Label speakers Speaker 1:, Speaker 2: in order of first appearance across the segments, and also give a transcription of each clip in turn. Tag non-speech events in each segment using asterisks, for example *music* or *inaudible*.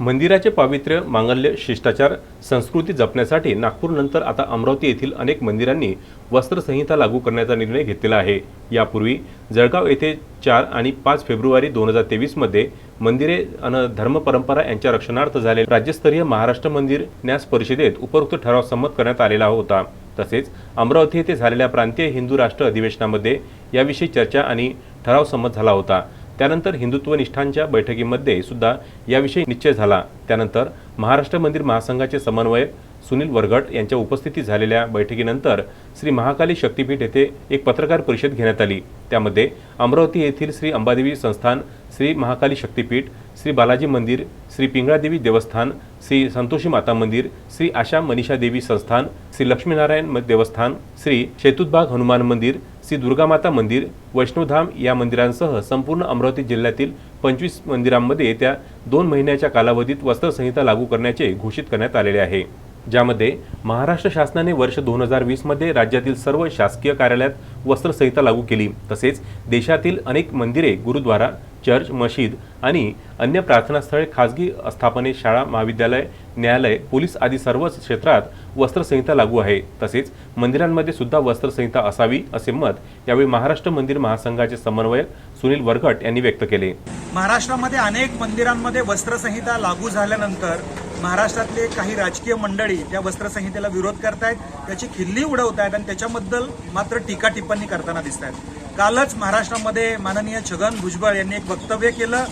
Speaker 1: मंदिराचे पावित्र्य मांगल्य शिष्टाचार संस्कृती जपण्यासाठी नागपूरनंतर आता अमरावती येथील अनेक मंदिरांनी वस्त्रसंहिता लागू करण्याचा निर्णय घेतलेला आहे. यापूर्वी जळगाव येथे चार आणि पाच फेब्रुवारी दोन हजार तेवीसमध्ये मंदिरे अन धर्मपरंपरा यांच्या रक्षणार्थ झाले राज्यस्तरीय महाराष्ट्र मंदिर न्यास परिषदेत उपरोक्त ठराव संमत करण्यात आलेला होता. तसेच अमरावती येथे झालेल्या प्रांतीय हिंदू राष्ट्र अधिवेशनामध्ये याविषयी चर्चा आणि ठराव संमत झाला होता. त्यानंतर हिंदुत्व निष्ठांच्या बैठकीमध्ये सुद्धा याविषयी निश्चय झाला. त्यानंतर महाराष्ट्र मंदिर महासंघाचे समन्वयक सुनील वरगट यांच्या उपस्थितीत झालेल्या बैठकीनंतर श्री महाकाली शक्तीपीठ येथे एक पत्रकार परिषद घेण्यात आली. त्यामध्ये अमरावती येथील श्री अंबादेवी संस्थान श्री महाकाली शक्तीपीठ श्री बालाजी मंदिर श्री पिंगळादेवी देवस्थान श्री संतोषी माता मंदिर श्री आशा मनीषा देवी संस्थान श्री लक्ष्मीनारायण देवस्थान श्री शेतुतबाग हनुमान मंदिर श्री दुर्गामाता मंदिर वैष्णोधाम या मंदिरांसह संपूर्ण अमरावती जिल्ह्यातील पंचवीस मंदिरांमध्ये येत्या दोन महिन्याच्या कालावधीत वस्त्रसंहिता लागू करण्याचे घोषित करण्यात आलेले आहे. ज्यामध्ये महाराष्ट्र शासनाने वर्ष दोन हजार वीसमध्ये राज्यातील सर्व शासकीय कार्यालयात वस्त्रसंहिता लागू केली. तसेच देशातील अनेक मंदिरे गुरुद्वारा चर्च मशीद आणि अन्य प्रार्थनास्थळे खाजगी स्थापने शाळा महाविद्यालय न्यायालय पोलीस आदी सर्वच क्षेत्रात वस्त्रसंहिता लागू आहे. तसेच मंदिरांमध्ये सुद्धा वस्त्रसंहिता असावी असे मत यावेळी महाराष्ट्र मंदिर महासंघाचे समन्वयक सुनील वरघट यांनी व्यक्त केले.
Speaker 2: महाराष्ट्रामध्ये अनेक मंदिरांमध्ये वस्त्रसंहिता लागू झाल्यानंतर महाराष्ट्रातले काही राजकीय मंडळी या वस्त्रसंहितेला विरोध करतायत त्याची खिल्ली उडवत आहेत आणि त्याच्याबद्दल मात्र टीका टिप्पणी करताना दिसत आहेत कालच महाराष्ट्रामध्ये माननीय छगन भुजबळ यांनी एक वक्तव्य केलं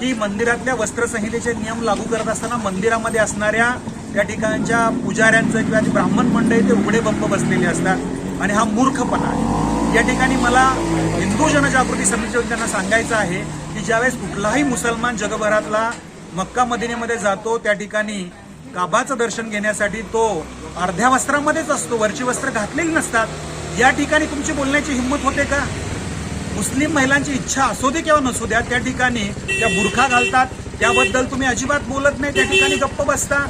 Speaker 2: की मंदिरातल्या वस्त्रसंहितेचे नियम लागू करत असताना मंदिरामध्ये असणाऱ्या त्या ठिकाणच्या पुजाऱ्यांचं किंवा ती ब्राह्मण मंडळी ते उघडे बंब बसलेले असतात. आणि हा मूर्खपणा आहे. या ठिकाणी मला हिंदू जनजागृती समितीच्या त्यांना सांगायचं आहे की ज्यावेळेस कुठलाही मुसलमान जगभरातला मक्का मदिनेमध्ये जातो त्या ठिकाणी काबाचं दर्शन घेण्यासाठी तो अर्ध्या वस्त्रामध्येच असतो वरची वस्त्र घातलेली नसतात. या ठिकाणी तुमची बोलण्याची हिंमत होते का? मुस्लिम महिलांची इच्छा असू दे किंवा नसू द्या त्या ठिकाणी त्या बुरखा घालतात. त्याबद्दल तुम्ही अजिबात बोलत नाही त्या ठिकाणी गप्प बसता.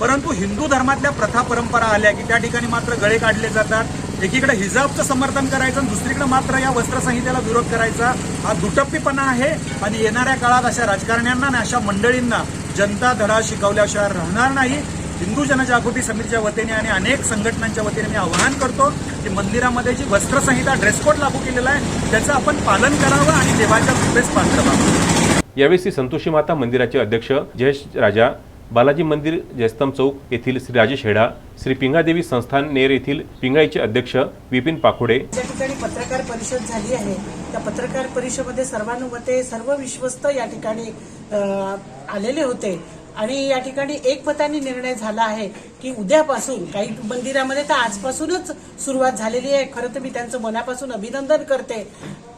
Speaker 2: परंतु हिंदू धर्मातल्या प्रथा परंपरा आल्या की त्या ठिकाणी मात्र गळे काढले जातात. एकीकडे हिजाबचं समर्थन करायचं आणि दुसरीकडे मात्र या वस्त्रसंहितेला विरोध करायचा हा दुटप्पीपणा आहे. आणि येणाऱ्या काळात अशा राजकारण्यांना आणि अशा मंडळींना जनता धडा शिकवल्याशिवाय राहणार नाही. हिंदू जनजागृती समितीच्या वतीने आणि अनेक संघटनांच्या वतीने मी आवाहन करतो की मंदिरामध्ये जी वस्त्रसंहिता ड्रेस कोड लागू केलेला आहे त्याचं आपण पालन करावं आणि देवाच्या कृपेस पात्र व्हावं.
Speaker 1: यावेळी श्री संतोषी माता मंदिराचे अध्यक्ष जयेश राजा बालाजी मंदिर जयस्तंभ चौक येथील श्री राजेश हेडा श्री पिंगादेवी संस्थान नेर येथील पिंगाईचे अध्यक्ष विपिन पाखोडे.
Speaker 3: ज्या ठिकाणी पत्रकार परिषद झाली आहे त्या पत्रकार परिषदेमध्ये सर्वानुमते सर्व विश्वस्त या ठिकाणी आलेले होते. आणि या ठिकाणी एकमताने निर्णय झाला आहे की उद्यापासून काही मंदिरामध्ये तर आजपासूनच सुरुवात झालेली आहे. खरं तर मी त्यांचं मनापासून अभिनंदन करते.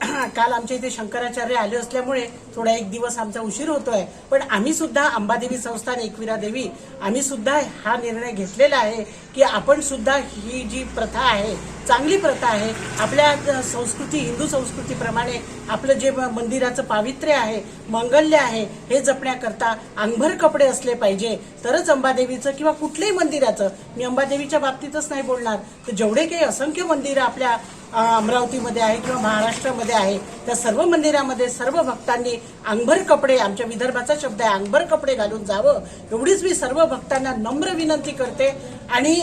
Speaker 3: *clears throat* काल आमच्या इथे शंकराचार्य आले असल्यामुळे थोडा एक दिवस आमचा उशीर होतोय. पण आम्ही सुद्धा अंबादेवी संस्थान एकविरा देवी आम्ही सुद्धा हा निर्णय घेतलेला आहे की आपण सुद्धा ही जी प्रथा आहे चांगली प्रथा आहे. आपल्या संस्कृती हिंदू संस्कृतीप्रमाणे आपलं जे मंदिराचं पावित्र्य आहे मंगल्य आहे हे जपण्याकरता अंगभर कपडे असले पाहिजे. तरच अंबादेवीचं किंवा कुठल्याही मंदिराचं मी अंबादेवीच्या बाबतीतच नाही बोलणार. तर जेवढे काही असंख्य मंदिरं आपल्या अमरावतीमध्ये आहे किंवा महाराष्ट्रामध्ये आहे त्या सर्व मंदिरामध्ये सर्व भक्तांनी अंगभर कपडे आमच्या विदर्भाचा शब्द आहे अंगभर कपडे घालून जावं. एवढीच मी सर्व भक्तांना नम्र विनंती करते. आणि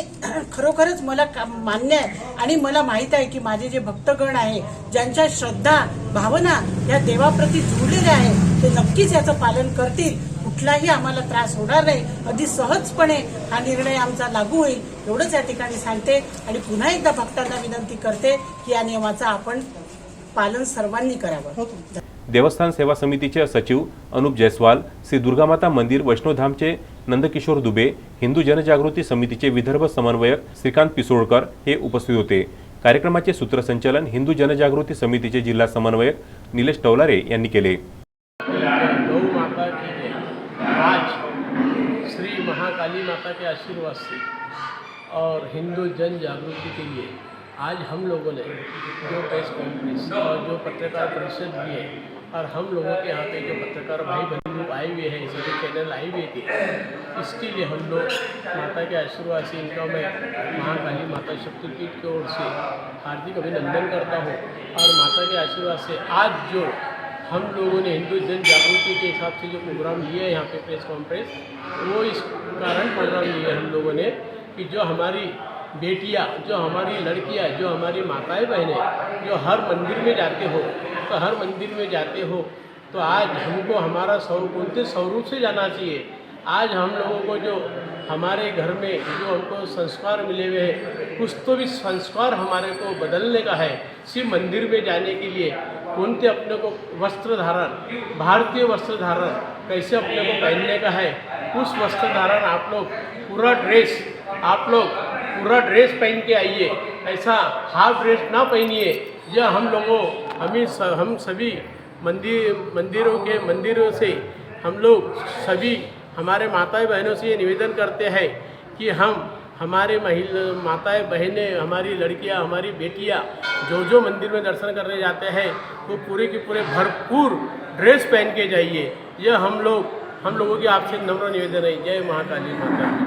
Speaker 3: खरोखरच मला का- मान्य आहे. आणि मला माहीत आहे की माझे जे भक्तगण आहे ज्यांच्या श्रद्धा भावना या देवाप्रती जुळलेल्या आहे ते नक्कीच याचं पालन करतील. कुठलाही आम्हाला त्रास होणार नाही. अगदी सहजपणे हा निर्णय आमचा लागू होईल. एवढंच या ठिकाणी सांगते आणि पुन्हा एकदा भक्तांना विनंती करते की या नियमाचं आपण पालन सर्वांनी करावं. हो, हो.
Speaker 1: देवस्थान सेवा समितीचे सचिव अनुप जयस्वाल श्री दुर्गामाता मंदिर वैष्णोधामचे नंदकिशोर दुबे हिंदू जनजागृती समितीचे विदर्भ समन्वयक श्रीकांत पिसोळकर हे उपस्थित होते. कार्यक्रमाचे सूत्रसंचालन हिंदू जनजागृती समितीचे जिल्हा समन्वयक निलेश टवलारे यांनी केले.
Speaker 4: आज श्री महाकाली माता के आशीर्वाद से और हिंदू जन जागृति के लिए आज हम लोगों ने जो प्रेस कॉन्फ्रेंस और जो पत्रकार परिषद भी है, और हम लोगों के यहाँ पे जो पत्रकार भाई बहन लोग आए हुए हैं सभी चैनल आए हुए थे, इसके लिए हम लोग माता के आशीर्वाद से इनका मैं महाकाली माता शक्तिपीठ की ओर से हार्दिक अभिनंदन करता हूँ, और माता के आशीर्वाद से आज जो हम लोगों ने हिंदू जन जागृति के हिसाब से जो प्रोग्राम लिए है यहाँ पे प्रेस कॉन्फ्रेंस वो इस कारण प्रोग्राम लिए हम लोगों ने कि जो हमारी बेटियाँ, जो हमारी लड़कियाँ, जो हमारी माताएँ बहनें जो हर मंदिर में जाते हो तो हर मंदिर में जाते हो तो आज हमको हमारा स्वरूप, उनके स्वरूप से जाना चाहिए। आज हम लोगों को जो हमारे घर में जो हमको संस्कार मिले हुए हैं, कुछ तो भी संस्कार हमारे को बदलने का है। सिर्फ़ मंदिर में जाने के लिए कोणते अपने को वस्त्र धारण, भारतीय वस्त्र धारण कैसे अपने को पहनने का है, उस वस्त्र धारण आप लोग, पूरा ड्रेस आप लोग पूरा ड्रेस पहन के आइए। ऐसा हाफ़ ड्रेस ना पहनिए। यह हम लोगों, हमें हम सभी मंदिर, मंदिरों के, मंदिरों से हम लोग सभी हमारे माताएँ बहनों से ये निवेदन करते हैं कि हम, हमारे महिला माताएँ बहनें हमारी लड़कियाँ, हमारी बेटियाँ जो जो मंदिर में दर्शन करने जाते हैं, वो तो पूरे के पूरे भरपूर ड्रेस पहन के जाइए। यह हम लोग, हम लोगों की आपसे नम्र निवेदन है। जय महाकाली माता